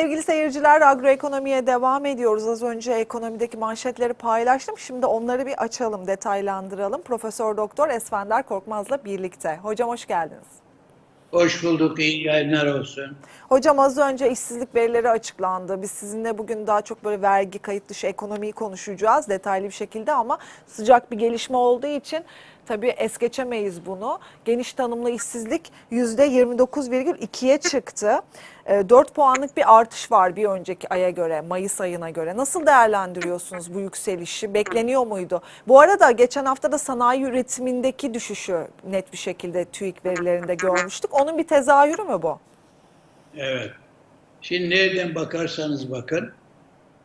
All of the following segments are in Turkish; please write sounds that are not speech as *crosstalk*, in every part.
Sevgili seyirciler agroekonomiye devam ediyoruz. Az önce ekonomideki manşetleri paylaştım. Şimdi onları bir açalım, detaylandıralım. Profesör Doktor Esfender Korkmaz'la birlikte. Hocam hoş geldiniz. Hoş bulduk, iyi yayınlar olsun. Hocam az önce işsizlik verileri açıklandı. Biz sizinle bugün daha çok böyle vergi, kayıt dışı ekonomiyi konuşacağız detaylı bir şekilde ama sıcak bir gelişme olduğu için tabii es geçemeyiz bunu. Geniş tanımlı işsizlik %29,2'ye çıktı. 4 puanlık bir artış var bir önceki aya göre, Mayıs ayına göre. Nasıl değerlendiriyorsunuz bu yükselişi? Bekleniyor muydu? Bu arada geçen hafta da sanayi üretimindeki düşüşü net bir şekilde TÜİK verilerinde görmüştük. Onun bir tezahürü mü bu? Evet. Şimdi nereden bakarsanız bakın,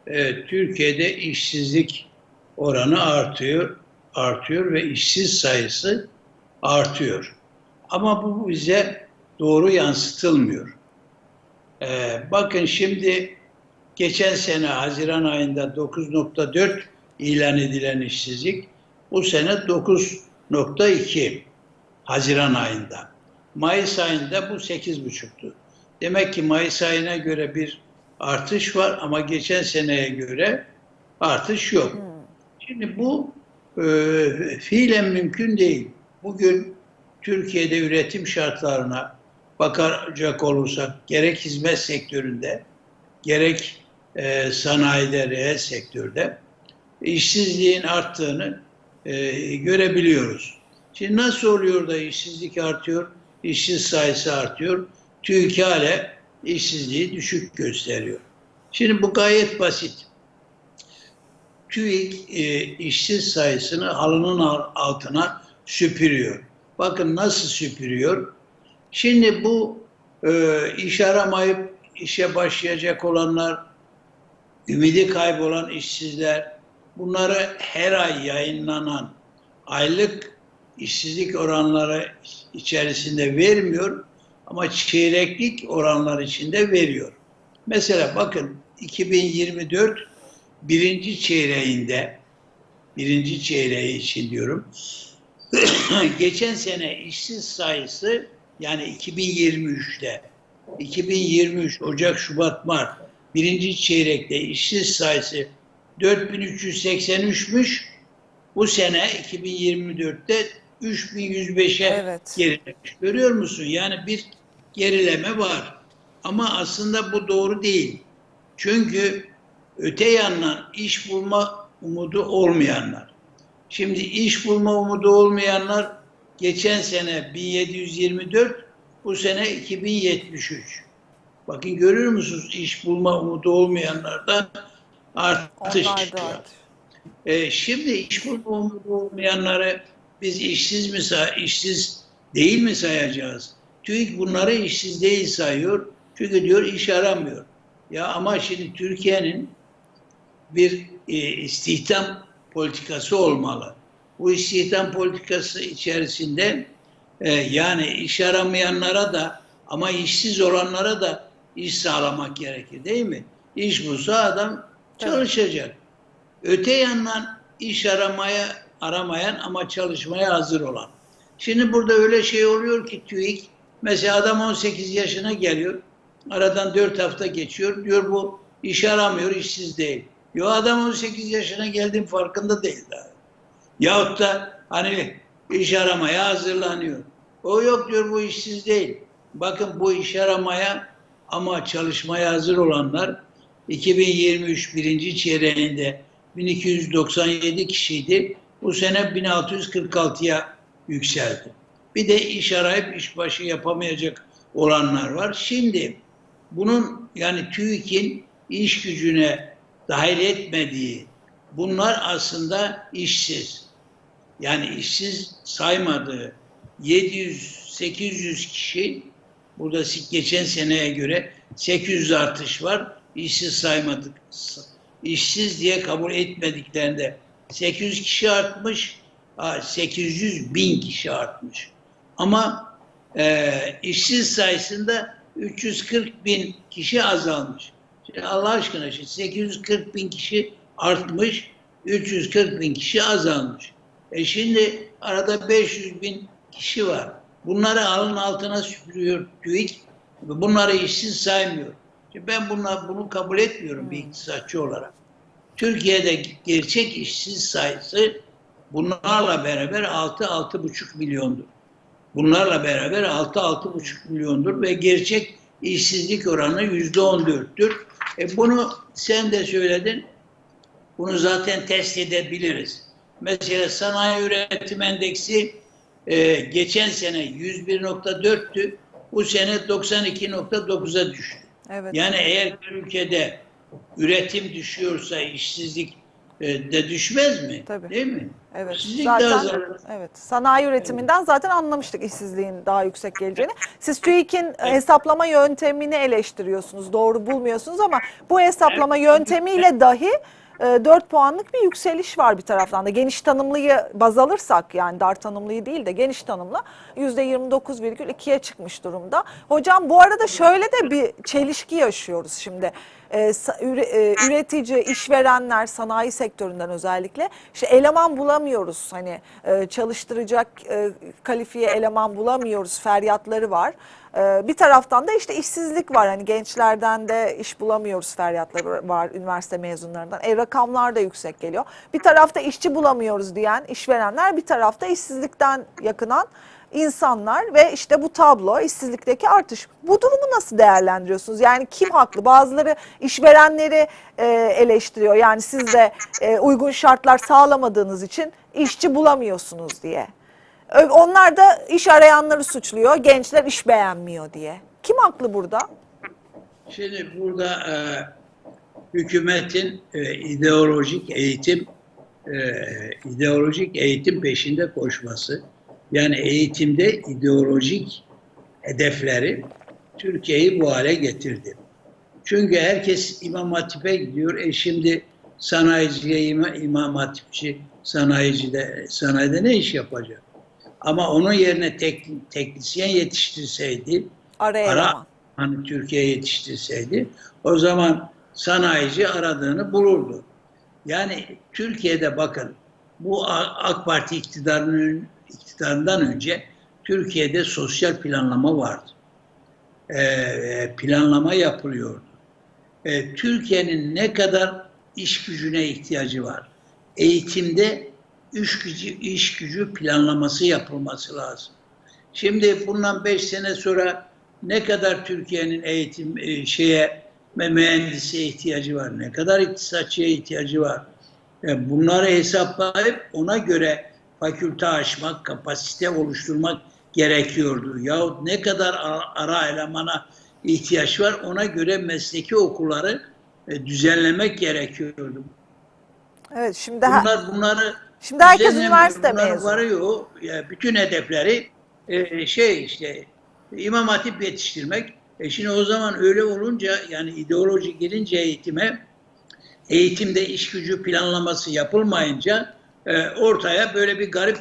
evet, Türkiye'de işsizlik oranı artıyor, artıyor ve işsiz sayısı artıyor. Ama bu bize doğru yansıtılmıyor. Ee, bakın şimdi geçen sene Haziran ayında 9.4 ilan edilen işsizlik bu sene 9.2 Haziran ayında. Mayıs ayında bu 8.5'tu. Demek ki Mayıs ayına göre bir artış var ama geçen seneye göre artış yok. Şimdi bu e, fiilen mümkün değil. Bugün Türkiye'de üretim şartlarına bakacak olursak gerek hizmet sektöründe gerek e, sanayide, reel sektörde işsizliğin arttığını e, görebiliyoruz. Şimdi nasıl oluyor da işsizlik artıyor, işsiz sayısı artıyor, TÜİK işsizliği düşük gösteriyor. Şimdi bu gayet basit. TÜİK e, işsiz sayısını halının altına süpürüyor. Bakın nasıl süpürüyor. Şimdi bu e, iş aramayıp işe başlayacak olanlar, ümidi kaybolan işsizler, bunları her ay yayınlanan aylık işsizlik oranları içerisinde vermiyor ama çeyreklik oranlar içinde veriyor. Mesela bakın 2024 birinci çeyreğinde birinci çeyreği için diyorum *clears throat* geçen sene işsiz sayısı yani 2023'te 2023 Ocak, Şubat, Mart birinci çeyrekte işsiz sayısı 4383'müş. Bu sene 2024'te 3105'e Evet. gerilemiş. Görüyor musun? Yani bir gerileme var. Ama aslında bu doğru değil. Çünkü öte yandan iş bulma umudu olmayanlar. Şimdi iş bulma umudu olmayanlar geçen sene 1724, bu sene 2073. Bakın görüyor musunuz iş bulma umudu olmayanlarda artış çıkıyor. artış. E, şimdi iş bulma umudu olmayanları biz işsiz mi say işsiz değil mi sayacağız? TÜİK bunları işsiz değil sayıyor. Çünkü diyor iş aramıyor. Ya ama şimdi Türkiye'nin bir e, istihdam politikası olmalı. Bu istihdam politikası içerisinde e, yani iş aramayanlara da ama işsiz olanlara da iş sağlamak gerekir değil mi? İş bulsa adam çalışacak. Öte yandan iş aramaya aramayan ama çalışmaya hazır olan. Şimdi burada öyle şey oluyor ki TÜİK mesela adam 18 yaşına geliyor. Aradan 4 hafta geçiyor. Diyor bu iş aramıyor, işsiz değil. Yo adam 18 yaşına geldiğin farkında değil daha. Yahut da hani iş aramaya hazırlanıyor. O yok diyor bu işsiz değil. Bakın bu iş aramaya ama çalışmaya hazır olanlar 2023 birinci çeyreğinde 1297 kişiydi. Bu sene 1646'ya yükseldi. Bir de iş arayıp işbaşı yapamayacak olanlar var. Şimdi bunun yani TÜİK'in iş gücüne dahil etmediği bunlar aslında işsiz. Yani işsiz saymadığı 700-800 kişi burada geçen seneye göre 800 artış var. İşsiz saymadık. İşsiz diye kabul etmediklerinde 800 kişi artmış, 800 bin kişi artmış. Ama e, işsiz sayısında 340 bin kişi azalmış. Allah aşkına şimdi 840 bin kişi artmış, 340 bin kişi azalmış. E şimdi arada 500 bin kişi var. Bunları alın altına süpürüyor TÜİK. Bunları işsiz saymıyor. Şimdi ben bunla, bunu kabul etmiyorum bir iktisatçı olarak. Türkiye'de gerçek işsiz sayısı bunlarla beraber 6-6,5 milyondur. Bunlarla beraber 6-6,5 milyondur ve gerçek işsizlik oranı %14'tür. E bunu sen de söyledin. Bunu zaten test edebiliriz. Mesela sanayi üretim endeksi e, geçen sene 101.4'tü. Bu sene 92.9'a düştü. Evet. Yani eğer bir ülkede üretim düşüyorsa işsizlik de düşmez mi? Tabii. Değil mi? Evet. İşsizlik Zaten azalır. evet. Sanayi üretiminden zaten anlamıştık işsizliğin daha yüksek geleceğini. Siz TÜİK'in hesaplama yöntemini eleştiriyorsunuz. Doğru bulmuyorsunuz ama bu hesaplama yöntemiyle dahi e, 4 puanlık bir yükseliş var bir taraftan da. Geniş tanımlıyı baz alırsak yani dar tanımlıyı değil de geniş tanımla %29,2'ye çıkmış durumda. Hocam bu arada şöyle de bir çelişki yaşıyoruz şimdi. E, üre- e, üretici, işverenler sanayi sektöründen özellikle işte eleman bulamıyoruz. Hani e, çalıştıracak e, kalifiye eleman bulamıyoruz feryatları var. E, bir taraftan da işte işsizlik var. Hani gençlerden de iş bulamıyoruz feryatları var üniversite mezunlarından. E, rakamlar da yüksek geliyor. Bir tarafta işçi bulamıyoruz diyen işverenler bir tarafta işsizlikten yakınan insanlar ve işte bu tablo işsizlikteki artış. Bu durumu nasıl değerlendiriyorsunuz? Yani kim haklı? Bazıları işverenleri e, eleştiriyor. Yani siz de e, uygun şartlar sağlamadığınız için işçi bulamıyorsunuz diye. Onlar da iş arayanları suçluyor. Gençler iş beğenmiyor diye. Kim haklı burada? Şimdi burada e, hükümetin e, ideolojik eğitim e, ideolojik eğitim peşinde koşması yani eğitimde ideolojik hedefleri Türkiye'yi bu hale getirdi. Çünkü herkes İmam Hatip'e gidiyor. E şimdi sanayiciye ima, İmam Hatipçi sanayicide, sanayide ne iş yapacak? Ama onun yerine tek, teknisyen yetiştirseydi Araya Ara- hani Türkiye yetiştirseydi o zaman sanayici aradığını bulurdu. Yani Türkiye'de bakın bu AK Parti iktidarının iktidarından önce Türkiye'de sosyal planlama vardı. Ee, planlama yapılıyordu. Ee, Türkiye'nin ne kadar iş gücüne ihtiyacı var? Eğitimde iş gücü, iş gücü planlaması yapılması lazım. Şimdi bundan beş sene sonra ne kadar Türkiye'nin eğitim e, şeye ve mühendise ihtiyacı var, ne kadar iktisatçıya ihtiyacı var. E, bunları hesaplayıp ona göre fakülte açmak, kapasite oluşturmak gerekiyordu. Yahut ne kadar ara, elemana ihtiyaç var ona göre mesleki okulları e, düzenlemek gerekiyordu. Evet şimdi Bunlar bunları Şimdi herkes üniversite mezunu. varıyor. Ya bütün hedefleri e, şey işte İmam Hatip yetiştirmek. E şimdi o zaman öyle olunca yani ideoloji girince eğitime eğitimde iş gücü planlaması yapılmayınca e, ortaya böyle bir garip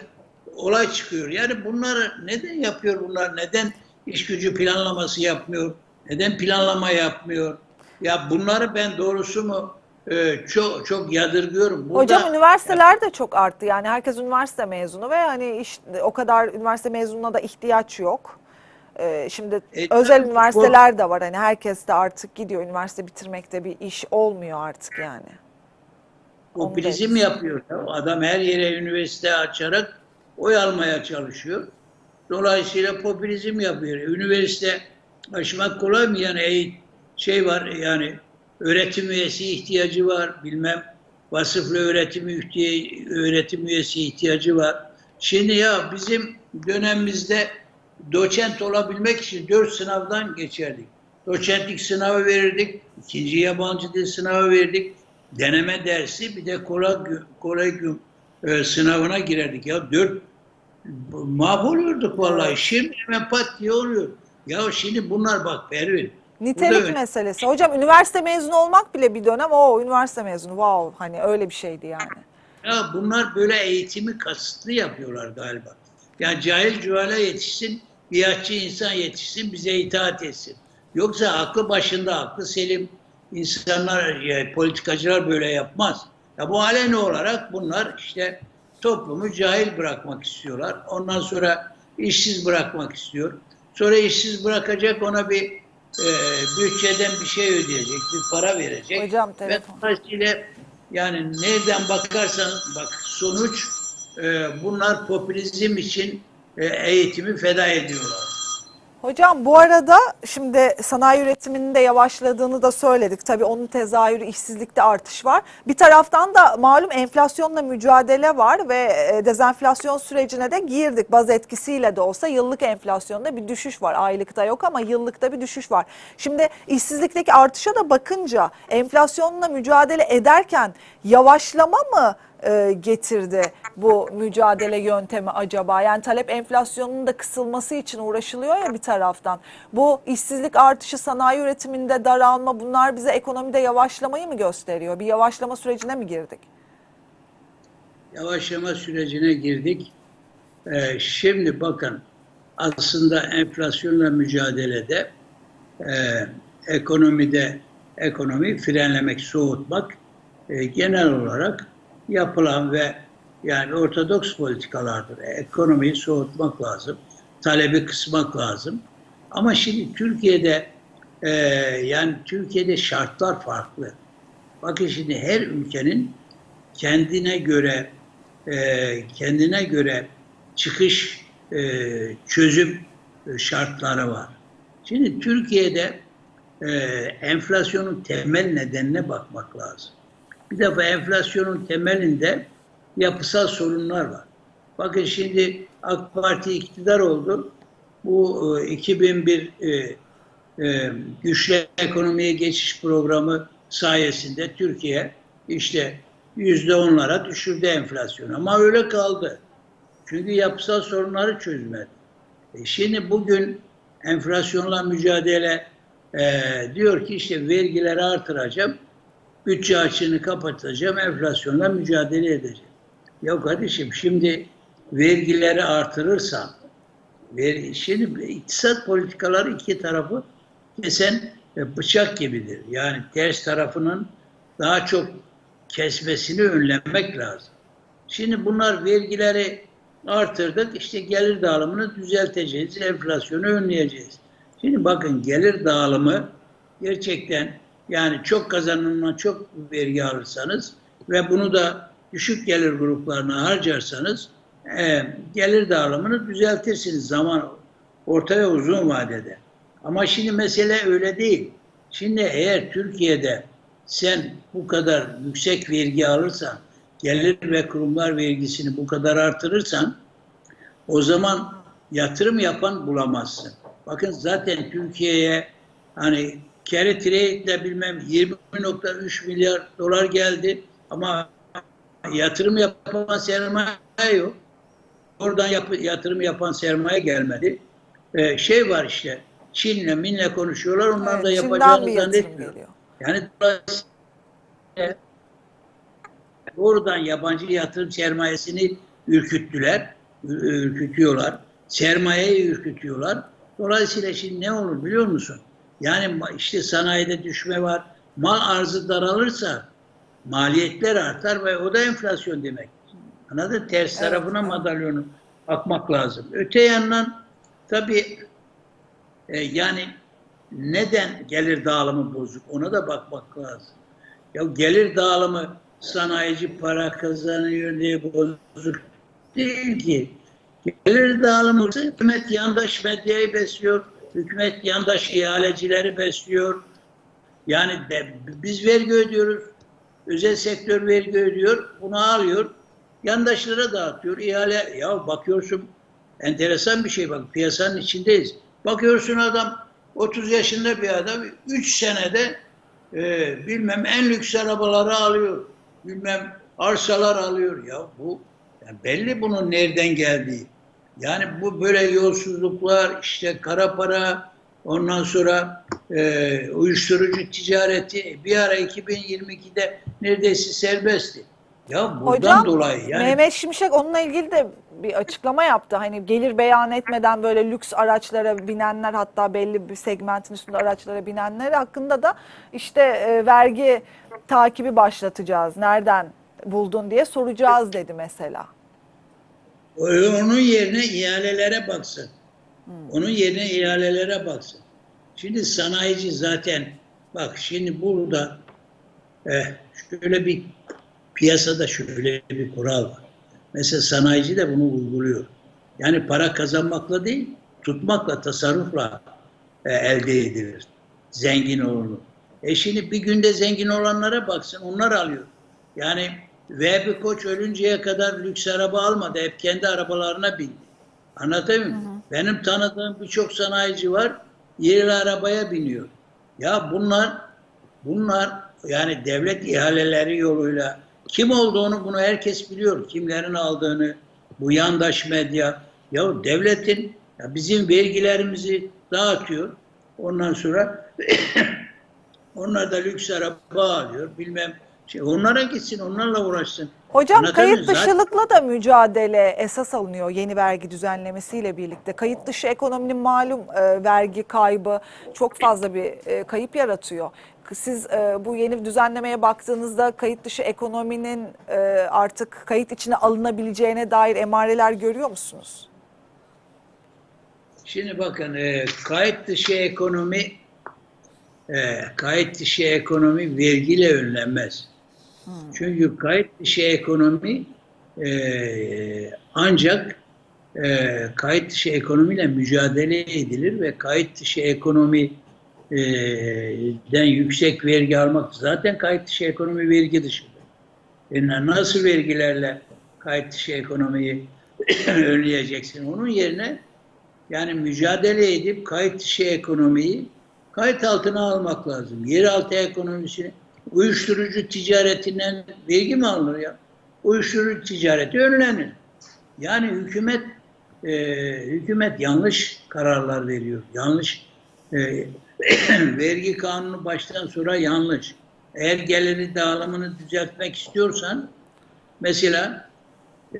olay çıkıyor. Yani bunları neden yapıyor bunlar? Neden iş gücü planlaması yapmıyor? Neden planlama yapmıyor? Ya bunları ben doğrusu mu e, çok çok yadırgıyorum. Burada- Hocam üniversiteler de çok arttı. Yani herkes üniversite mezunu ve hani işte o kadar üniversite mezununa da ihtiyaç yok. Ee, şimdi E, özel tabii, üniversiteler de var. Hani herkes de artık gidiyor. Üniversite bitirmekte bir iş olmuyor artık yani. Popülizm yapıyor. ya. Adam her yere üniversite açarak oy almaya çalışıyor. Dolayısıyla popülizm yapıyor. Üniversite açmak kolay mı? Yani eğit- şey var yani öğretim üyesi ihtiyacı var. Bilmem vasıflı öğretim öğretim üyesi ihtiyacı var. Şimdi ya bizim dönemimizde doçent olabilmek için dört sınavdan geçerdik. Doçentlik sınavı verirdik, ikinci yabancı dil sınavı verirdik, deneme dersi bir de kolegyum, e, sınavına girerdik. Ya dört mahvoluyorduk vallahi. Şimdi hemen pat diye oluyor. Ya şimdi bunlar bak Pervin. Nitelik meselesi. Hocam üniversite mezunu olmak bile bir dönem o üniversite mezunu wow hani öyle bir şeydi yani. Ya bunlar böyle eğitimi kasıtlı yapıyorlar galiba. Yani cahil cühala yetişsin, biatçı insan yetişsin, bize itaat etsin. Yoksa aklı başında, aklı selim insanlar, e, politikacılar böyle yapmaz. Ya bu aleni olarak bunlar işte toplumu cahil bırakmak istiyorlar. Ondan sonra işsiz bırakmak istiyor. Sonra işsiz bırakacak ona bir e, bütçeden bir şey ödeyecek, bir para verecek. Hocam, Ve telefon. dolayısıyla yani nereden bakarsan bak sonuç e, bunlar popülizm için e, eğitimi feda ediyorlar. Hocam bu arada şimdi sanayi üretiminin de yavaşladığını da söyledik. Tabii onun tezahürü işsizlikte artış var. Bir taraftan da malum enflasyonla mücadele var ve e, dezenflasyon sürecine de girdik. Baz etkisiyle de olsa yıllık enflasyonda bir düşüş var. Aylıkta yok ama yıllıkta bir düşüş var. Şimdi işsizlikteki artışa da bakınca enflasyonla mücadele ederken yavaşlama mı e, getirdi bu mücadele yöntemi acaba? Yani talep enflasyonunun da kısılması için uğraşılıyor ya bir taraftan. Bu işsizlik artışı, sanayi üretiminde daralma bunlar bize ekonomide yavaşlamayı mı gösteriyor? Bir yavaşlama sürecine mi girdik? Yavaşlama sürecine girdik. E, şimdi bakın aslında enflasyonla mücadelede e, ekonomide ekonomi frenlemek, soğutmak e, genel olarak yapılan ve yani ortodoks politikalardır. Ekonomiyi soğutmak lazım, talebi kısmak lazım. Ama şimdi Türkiye'de e, yani Türkiye'de şartlar farklı. Bakın şimdi her ülkenin kendine göre e, kendine göre çıkış e, çözüm e, şartları var. Şimdi Türkiye'de e, enflasyonun temel nedenine bakmak lazım. Bir defa enflasyonun temelinde yapısal sorunlar var. Bakın şimdi AK Parti iktidar oldu. Bu e, 2001 e, e, güçlü ekonomiye geçiş programı sayesinde Türkiye işte yüzde onlara düşürdü enflasyonu. Ama öyle kaldı. Çünkü yapısal sorunları çözmedi. E şimdi bugün enflasyonla mücadele e, diyor ki işte vergileri artıracağım, bütçe açığını kapatacağım, enflasyonla mücadele edeceğim. Ya kardeşim şimdi vergileri artırırsan, ver, şimdi iktisat politikaları iki tarafı kesen e, bıçak gibidir. Yani ters tarafının daha çok kesmesini önlemek lazım. Şimdi bunlar vergileri artırdık, işte gelir dağılımını düzelteceğiz, enflasyonu önleyeceğiz. Şimdi bakın gelir dağılımı gerçekten yani çok kazanımdan çok vergi alırsanız ve bunu da düşük gelir gruplarına harcarsanız e, gelir dağılımını düzeltirsiniz zaman orta ve uzun vadede. Ama şimdi mesele öyle değil. Şimdi eğer Türkiye'de sen bu kadar yüksek vergi alırsan, gelir ve kurumlar vergisini bu kadar artırırsan o zaman yatırım yapan bulamazsın. Bakın zaten Türkiye'ye hani carry trade'le bilmem 20.3 milyar dolar geldi ama yatırım yapan sermaye yok. Oradan yap, yatırım yapan sermaye gelmedi. Ee, şey var işte Çin'le minle konuşuyorlar onlar Evet, da yapacağını zannetmiyor. geliyor. Yani doğrudan yabancı yatırım sermayesini ürküttüler, ür- ürkütüyorlar. Sermayeyi ürkütüyorlar. Dolayısıyla şimdi ne olur biliyor musun? Yani işte sanayide düşme var. Mal arzı daralırsa maliyetler artar ve o da enflasyon demek. Anladın? Ters Evet, tarafına madalyonu bakmak lazım. Öte yandan tabii e, yani neden gelir dağılımı bozuk? Ona da bakmak lazım. Ya gelir dağılımı sanayici para kazanıyor diye bozuk değil ki. Gelir dağılımı hükümet yandaş medyayı besliyor. Hükümet yandaş ihalecileri besliyor. Yani de, biz vergi ödüyoruz. Özel sektör vergi ödüyor. Bunu alıyor. Yandaşlara dağıtıyor. ihale ya bakıyorsun enteresan bir şey bak piyasanın içindeyiz. Bakıyorsun adam 30 yaşında bir adam 3 senede e, bilmem en lüks arabaları alıyor. Bilmem arsalar alıyor. Ya bu yani belli bunun nereden geldiği. Yani bu böyle yolsuzluklar, işte kara para, ondan sonra e, uyuşturucu ticareti bir ara 2022'de neredeyse serbestti. Ya buradan Hocam dolayı yani Mehmet Şimşek onunla ilgili de bir açıklama yaptı. Hani gelir beyan etmeden böyle lüks araçlara binenler hatta belli bir segmentin üstünde araçlara binenler hakkında da işte e, vergi takibi başlatacağız. Nereden buldun diye soracağız dedi mesela. Onun yerine ihalelere baksın. Onun yerine ihalelere baksın. Şimdi sanayici zaten bak şimdi burada eh, şöyle bir piyasada şöyle bir kural var. Mesela sanayici de bunu uyguluyor. Yani para kazanmakla değil, tutmakla, tasarrufla e, elde edilir. Zengin olunur. E şimdi bir günde zengin olanlara baksın, onlar alıyor. Yani Vehbi Koç ölünceye kadar lüks araba almadı. Hep kendi arabalarına bindi. Anlatabiliyor muyum? Benim tanıdığım birçok sanayici var. Yerli arabaya biniyor. Ya bunlar bunlar yani devlet ihaleleri yoluyla kim olduğunu bunu herkes biliyor. Kimlerin aldığını, bu yandaş medya. Ya devletin ya bizim vergilerimizi dağıtıyor. Ondan sonra *coughs* onlar da lüks araba alıyor. Bilmem şey, onlara gitsin, onlarla uğraşsın. Hocam Anlatabiliyor kayıt? Zaten- dışılıkla da mücadele esas alınıyor yeni vergi düzenlemesiyle birlikte. Kayıt dışı ekonominin malum e, vergi kaybı çok fazla bir e, kayıp yaratıyor. Siz e, bu yeni düzenlemeye baktığınızda kayıt dışı ekonominin e, artık kayıt içine alınabileceğine dair emareler görüyor musunuz? Şimdi bakın e, kayıt dışı ekonomi e, kayıt dışı ekonomi vergiyle önlenmez. Çünkü kayıt dışı ekonomi e, ancak e, kayıt dışı ekonomiyle mücadele edilir ve kayıt dışı ekonomi e, den yüksek vergi almak zaten kayıt dışı ekonomi vergi dışıdır. Yani nasıl vergilerle kayıt dışı ekonomiyi *coughs* önleyeceksin? Onun yerine yani mücadele edip kayıt dışı ekonomiyi kayıt altına almak lazım. Yeraltı ekonomisini, uyuşturucu ticaretinden vergi mi alınır ya? Uyuşturucu ticareti önlenir. Yani hükümet e, hükümet yanlış kararlar veriyor. Yanlış e, *clears throat* vergi kanunu baştan sonra yanlış. Eğer geliri dağılımını düzeltmek istiyorsan mesela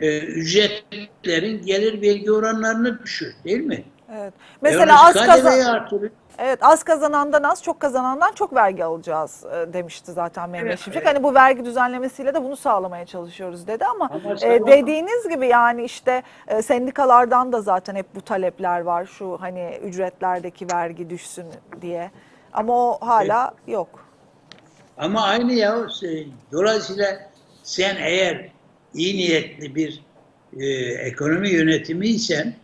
e, ücretlerin gelir vergi oranlarını düşür değil mi? Evet. E, Mesela az kazan artırır. Evet az kazanandan az, çok kazanandan çok vergi alacağız e, demişti zaten Mehmet Evet, Şimşek. evet. Hani bu vergi düzenlemesiyle de bunu sağlamaya çalışıyoruz dedi ama, Ama e, dediğiniz gibi yani işte e, sendikalardan da zaten hep bu talepler var. Şu hani ücretlerdeki vergi düşsün diye. Ama o hala yok. Ama aynı ya. şey, Dolayısıyla sen eğer iyi niyetli bir e, ekonomi yönetimiysen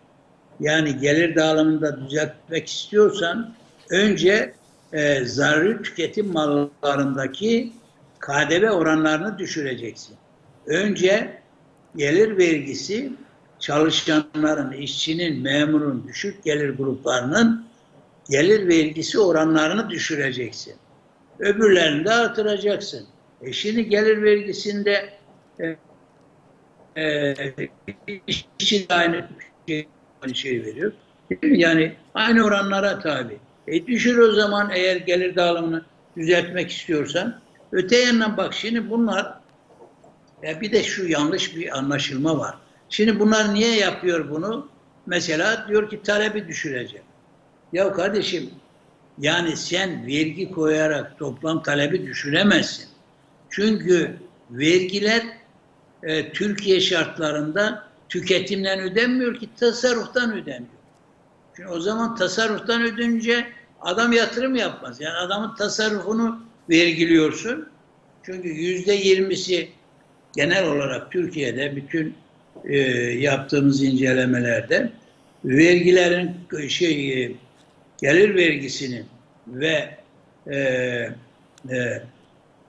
yani gelir dağılımında düzeltmek istiyorsan önce e, zararlı tüketim mallarındaki KDV oranlarını düşüreceksin. Önce gelir vergisi çalışanların, işçinin, memurun, düşük gelir gruplarının gelir vergisi oranlarını düşüreceksin. Öbürlerini de artıracaksın. E şimdi gelir vergisinde e, e, aynı şey, şey veriyor. Yani aynı oranlara tabi. E düşür o zaman eğer gelir dağılımını düzeltmek istiyorsan. Öte yandan bak şimdi bunlar ya bir de şu yanlış bir anlaşılma var. Şimdi bunlar niye yapıyor bunu? Mesela diyor ki talebi düşüreceğim. Ya kardeşim yani sen vergi koyarak toplam talebi düşüremezsin. Çünkü vergiler e, Türkiye şartlarında tüketimden ödenmiyor ki tasarruftan ödeniyor. Çünkü o zaman tasarruftan ödünce adam yatırım yapmaz. Yani adamın tasarrufunu vergiliyorsun. Çünkü yüzde yirmisi genel olarak Türkiye'de bütün e, yaptığımız incelemelerde vergilerin şey e, gelir vergisinin ve e, e,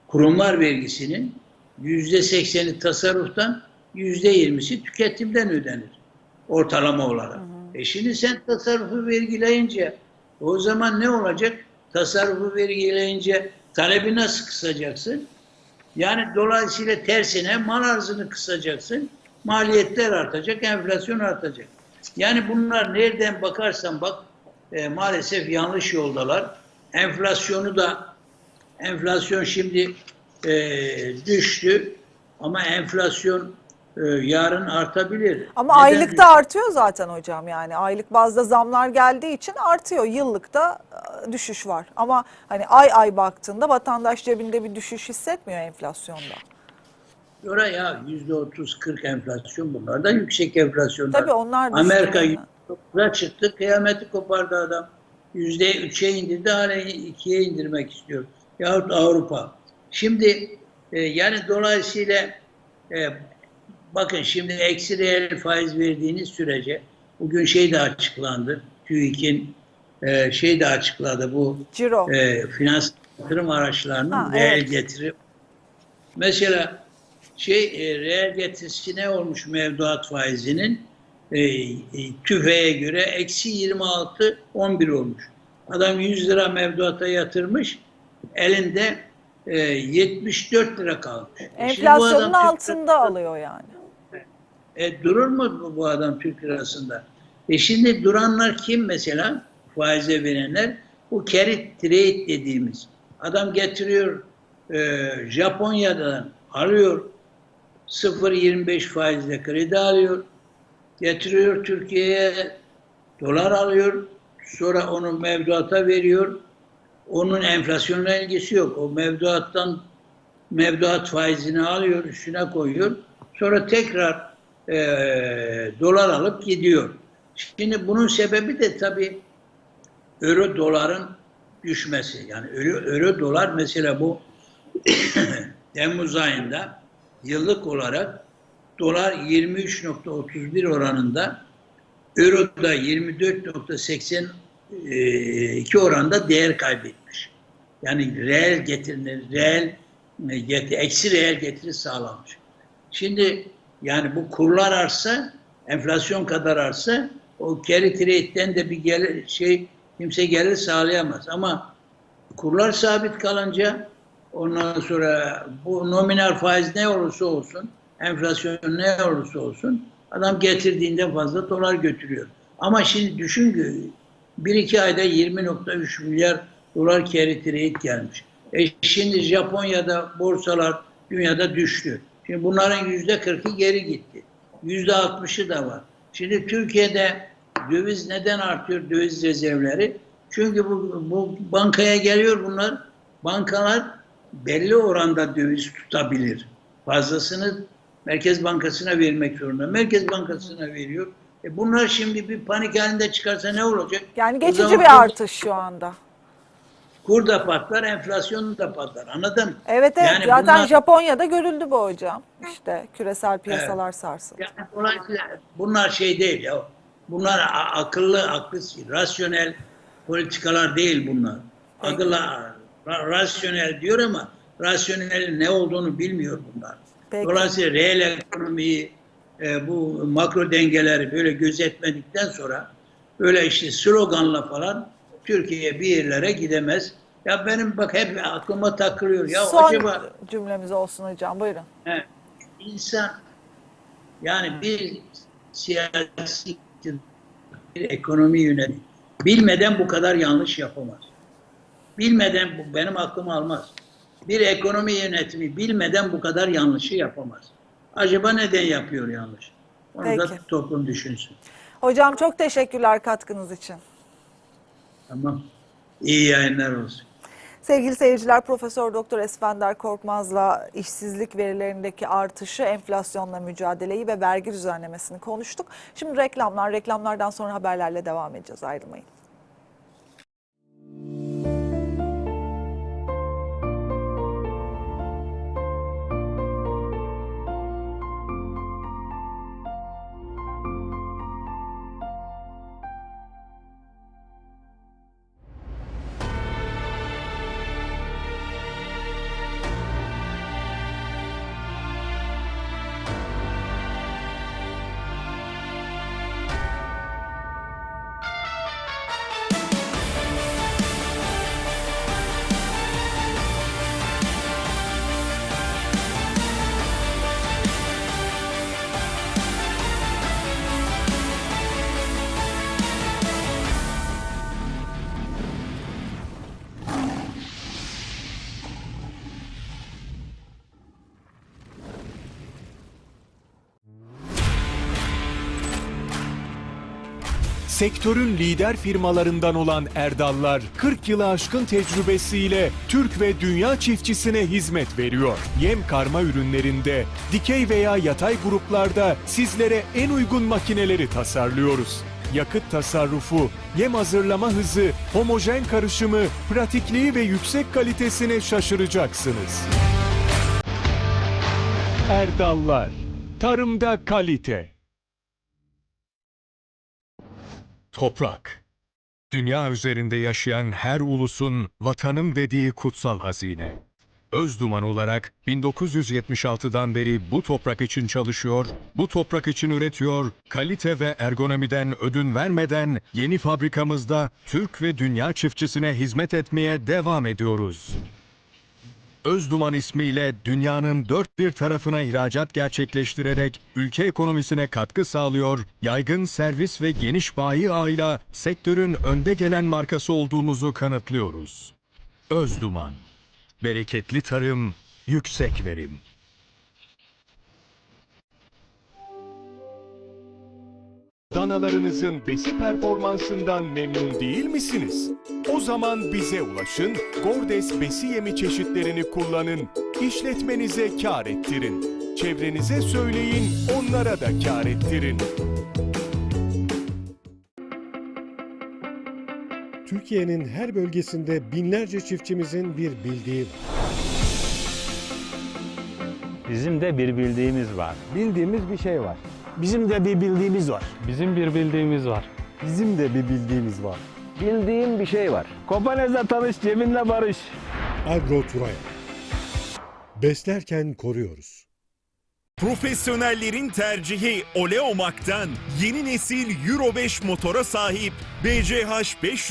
kurumlar vergisinin yüzde sekseni tasarruftan, yüzde yirmisi tüketimden ödenir ortalama olarak. E şimdi sen tasarrufu vergileyince o zaman ne olacak? Tasarrufu vergileyince talebi nasıl kısacaksın? Yani dolayısıyla tersine mal arzını kısacaksın, maliyetler artacak, enflasyon artacak. Yani bunlar nereden bakarsan bak e, maalesef yanlış yoldalar. Enflasyonu da enflasyon şimdi e, düştü ama enflasyon e, yarın artabilir. Ama Neden aylıkta artıyor zaten hocam yani. Aylık bazda zamlar geldiği için artıyor. Yıllıkta e, düşüş var. Ama hani ay ay baktığında vatandaş cebinde bir düşüş hissetmiyor enflasyonda. Sonra ya yüzde otuz kırk enflasyon bunlar da yüksek enflasyonlar. Tabii onlar da Amerika yüzde çıktı kıyameti kopardı adam. yüzde üçe indirdi, hala ikiye indirmek istiyor. Yahut Avrupa. Şimdi e, yani dolayısıyla e, bakın şimdi eksi reel faiz verdiğiniz sürece bugün şey de açıklandı. TÜİK'in e, şey de açıkladı bu Ciro. e, finans yatırım araçlarının Ha, reel evet. getiri. Mesela şey e, reel getirisi ne olmuş mevduat faizinin e, e, tüfeğe göre eksi 26 11 olmuş. Adam 100 lira mevduata yatırmış elinde e, 74 lira kalmış. E Enflasyonun adam Türk altında alıyor yani. E, durur mu bu, adam Türk lirasında? E şimdi duranlar kim mesela? Faize verenler. Bu carry trade dediğimiz. Adam getiriyor e, Japonya'dan alıyor 0.25 faizle kredi alıyor. Getiriyor Türkiye'ye dolar alıyor. Sonra onu mevduata veriyor. Onun enflasyonla ilgisi yok. O mevduattan mevduat faizini alıyor, üstüne koyuyor. Sonra tekrar eee, dolar alıp gidiyor. Şimdi bunun sebebi de tabii euro doların düşmesi. Yani euro, euro dolar mesela bu *clears throat* Temmuz ayında yıllık olarak dolar 23.31 oranında euro da 24.82 oranda değer kaybetmiş. Yani reel getiri, reel e, getiri, eksi reel getiri sağlamış. Şimdi yani bu kurlar artsa, enflasyon kadar artsa o carry trade'den de bir gelir, şey kimse gelir sağlayamaz. Ama kurlar sabit kalınca ondan sonra bu nominal faiz ne olursa olsun, enflasyon ne olursa olsun adam getirdiğinden fazla dolar götürüyor. Ama şimdi düşün ki bir iki ayda 20.3 milyar dolar carry trade gelmiş. E şimdi Japonya'da borsalar dünyada düştü. Şimdi bunların yüzde 40'ı geri gitti. Yüzde 60'ı da var. Şimdi Türkiye'de döviz neden artıyor döviz rezervleri? Çünkü bu, bu bankaya geliyor bunlar. Bankalar belli oranda döviz tutabilir. Fazlasını Merkez Bankası'na vermek zorunda. Merkez Bankası'na veriyor. E bunlar şimdi bir panik halinde çıkarsa ne olacak? Yani geçici bir artış şu anda. Kur da patlar, enflasyon da patlar. Anladın mı? Evet evet Yani zaten bunlar- Japonya'da görüldü bu hocam. İşte küresel piyasalar sarsıldı. Yani dolayısıyla bunlar şey değil ya. Bunlar akıllı, aklı, rasyonel politikalar değil bunlar. Akıllı, ra- rasyonel diyor ama rasyonelin ne olduğunu bilmiyor bunlar. Peki. Dolayısıyla reel ekonomiyi, e, bu makro dengeleri böyle gözetmedikten sonra böyle işte sloganla falan Türkiye bir yerlere gidemez. Ya benim bak hep aklıma takılıyor. Ya Son acaba cümlemiz olsun hocam buyurun. He, insan yani bir siyasi bir ekonomi yönetimi bilmeden bu kadar yanlış yapamaz. Bilmeden bu benim aklım almaz. Bir ekonomi yönetimi bilmeden bu kadar yanlışı yapamaz. Acaba neden yapıyor yanlış? Onu da Peki. toplum düşünsün. Hocam çok teşekkürler katkınız için. Tamam. İyi yayınlar olsun. Sevgili seyirciler Profesör Doktor Esfender Korkmaz'la işsizlik verilerindeki artışı, enflasyonla mücadeleyi ve vergi düzenlemesini konuştuk. Şimdi reklamlar, reklamlardan sonra haberlerle devam edeceğiz. Ayrılmayın. Sektörün lider firmalarından olan Erdallar 40 yılı aşkın tecrübesiyle Türk ve dünya çiftçisine hizmet veriyor. Yem karma ürünlerinde, dikey veya yatay gruplarda sizlere en uygun makineleri tasarlıyoruz. yakıt tasarrufu, yem hazırlama hızı, homojen karışımı, pratikliği ve yüksek kalitesine şaşıracaksınız. Erdallar, tarımda kalite. Toprak. Dünya üzerinde yaşayan her ulusun vatanım dediği kutsal hazine. Özduman olarak 1976'dan beri bu toprak için çalışıyor, bu toprak için üretiyor, kalite ve ergonomiden ödün vermeden yeni fabrikamızda Türk ve dünya çiftçisine hizmet etmeye devam ediyoruz. Özduman ismiyle dünyanın dört bir tarafına ihracat gerçekleştirerek ülke ekonomisine katkı sağlıyor, yaygın servis ve geniş bayi ağıyla sektörün önde gelen markası olduğumuzu kanıtlıyoruz. Özduman. Bereketli tarım, yüksek verim. Danalarınızın besi performansından memnun değil misiniz? O zaman bize ulaşın, Gordes besi yemi çeşitlerini kullanın, işletmenize kar ettirin. Çevrenize söyleyin, onlara da kar ettirin. Türkiye'nin her bölgesinde binlerce çiftçimizin bir bildiği var. Bizim de bir bildiğimiz var. Bildiğimiz bir şey var. Bizim de bir bildiğimiz var. Bizim bir bildiğimiz var. Bizim de bir bildiğimiz var. Bildiğim bir şey var. Kopanez'le tanış, Cemil'le barış. Agro Turaya. Beslerken koruyoruz. Profesyonellerin tercihi Oleomak'tan yeni nesil Euro 5 motora sahip BCH 500